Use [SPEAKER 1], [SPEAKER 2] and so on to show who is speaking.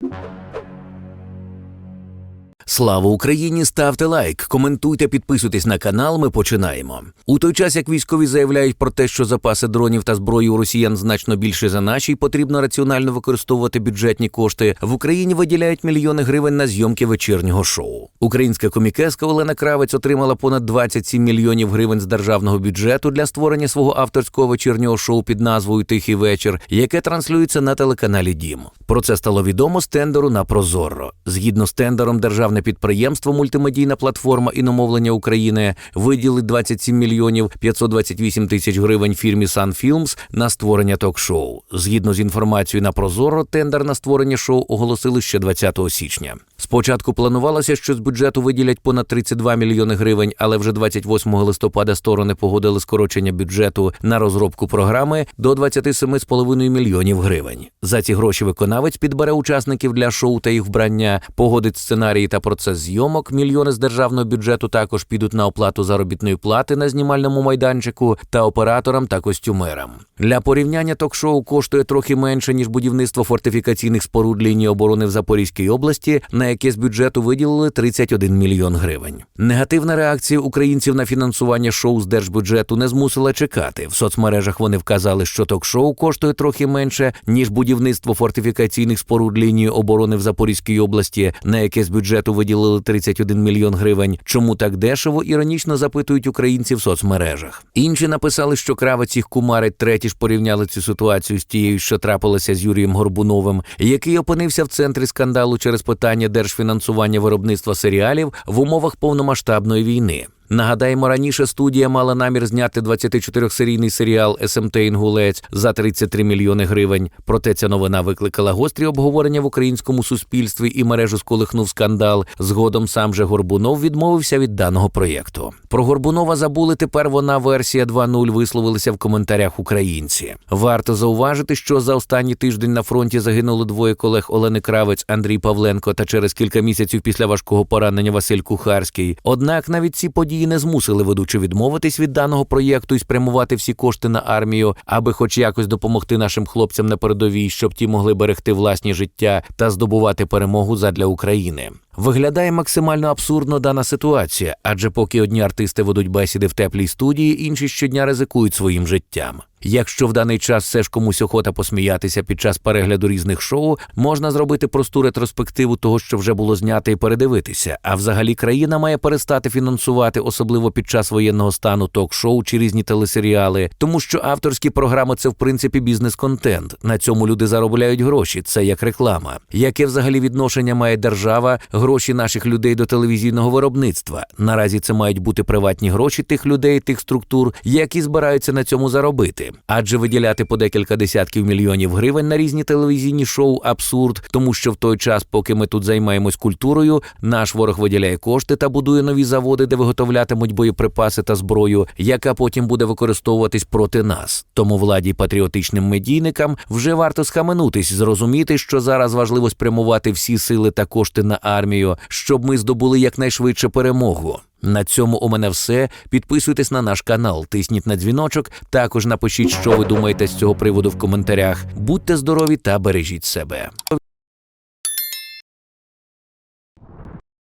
[SPEAKER 1] you Слава Україні! Ставте лайк, коментуйте, підписуйтесь на канал. Ми починаємо. У той час, як військові заявляють про те, що запаси дронів та зброї у росіян значно більше за наші, і потрібно раціонально використовувати бюджетні кошти. В Україні виділяють мільйони гривень на зйомки вечірнього шоу. Українська комікеска Олена Кравець отримала понад 27 мільйонів гривень з державного бюджету для створення свого авторського вечірнього шоу під назвою Тихий вечір, яке транслюється на телеканалі Дім. Про це стало відомо з тендеру на Прозоро. Згідно з тендером, державне підприємство Мультимедійна платформа іномовлення України виділить 27 мільйонів 528 тисяч гривень фірмі Films на створення ток-шоу. Згідно з інформацією на Прозоро, тендер на створення шоу оголосили ще 20 січня. Спочатку планувалося, що з бюджету виділять понад 32 мільйони гривень, але вже 28 листопада сторони погодили скорочення бюджету на розробку програми до 27,5 мільйонів гривень. За ці гроші виконавець підбере учасників для шоу та їх вбрання, погодить сценарії та процес зйомок. Мільйони з державного бюджету також підуть на оплату заробітної плати на знімальному майданчику та операторам та костюмерам. Для порівняння ток-шоу коштує трохи менше ніж будівництво фортифікаційних споруд лінії оборони в Запорізькій області, на яке з бюджету виділили 31 мільйон гривень. Негативна реакція українців на фінансування шоу з держбюджету не змусила чекати. В соцмережах вони вказали, що ток-шоу коштує трохи менше ніж будівництво фортифікаційних споруд лінії оборони в Запорізькій області, на яке з бюджету виділили 31 мільйон гривень. Чому так дешево? Іронічно запитують українці в соцмережах. Інші написали, що кравець їх кумарить. Треті ж порівняли цю ситуацію з тією, що трапилося з Юрієм Горбуновим, який опинився в центрі скандалу через питання держфінансування виробництва серіалів в умовах повномасштабної війни. Нагадаємо, раніше студія мала намір зняти 24-серійний серіал СМТ Інгулець за 33 мільйони гривень. Проте ця новина викликала гострі обговорення в українському суспільстві і мережу сколихнув скандал. Згодом сам же Горбунов відмовився від даного проєкту. Про Горбунова забули тепер. Вона версія 2.0 висловилися в коментарях українці. Варто зауважити, що за останній тиждень на фронті загинули двоє колег Олени Кравець, Андрій Павленко та через кілька місяців після важкого поранення Василь Кухарський. Однак навіть ці події не змусили ведучу відмовитись від даного проєкту і спрямувати всі кошти на армію, аби хоч якось допомогти нашим хлопцям на передовій, щоб ті могли берегти власні життя та здобувати перемогу задля України. Виглядає максимально абсурдно дана ситуація, адже поки одні артисти ведуть бесіди в теплій студії, інші щодня ризикують своїм життям. Якщо в даний час все ж комусь охота посміятися під час перегляду різних шоу, можна зробити просту ретроспективу того, що вже було знято, і передивитися. А взагалі країна має перестати фінансувати, особливо під час воєнного стану, ток-шоу чи різні телесеріали, тому що авторські програми це в принципі бізнес-контент. На цьому люди заробляють гроші. Це як реклама. Яке взагалі відношення має держава, гроші наших людей до телевізійного виробництва? Наразі це мають бути приватні гроші тих людей, тих структур, які збираються на цьому заробити. Адже виділяти по декілька десятків мільйонів гривень на різні телевізійні шоу абсурд, тому що в той час, поки ми тут займаємось культурою, наш ворог виділяє кошти та будує нові заводи, де виготовлятимуть боєприпаси та зброю, яка потім буде використовуватись проти нас. Тому владі патріотичним медійникам вже варто схаменутись, зрозуміти, що зараз важливо спрямувати всі сили та кошти на армію, щоб ми здобули якнайшвидше перемогу. На цьому у мене все. Підписуйтесь на наш канал, тисніть на дзвіночок. Також напишіть, що ви думаєте з цього приводу в коментарях. Будьте здорові та бережіть себе.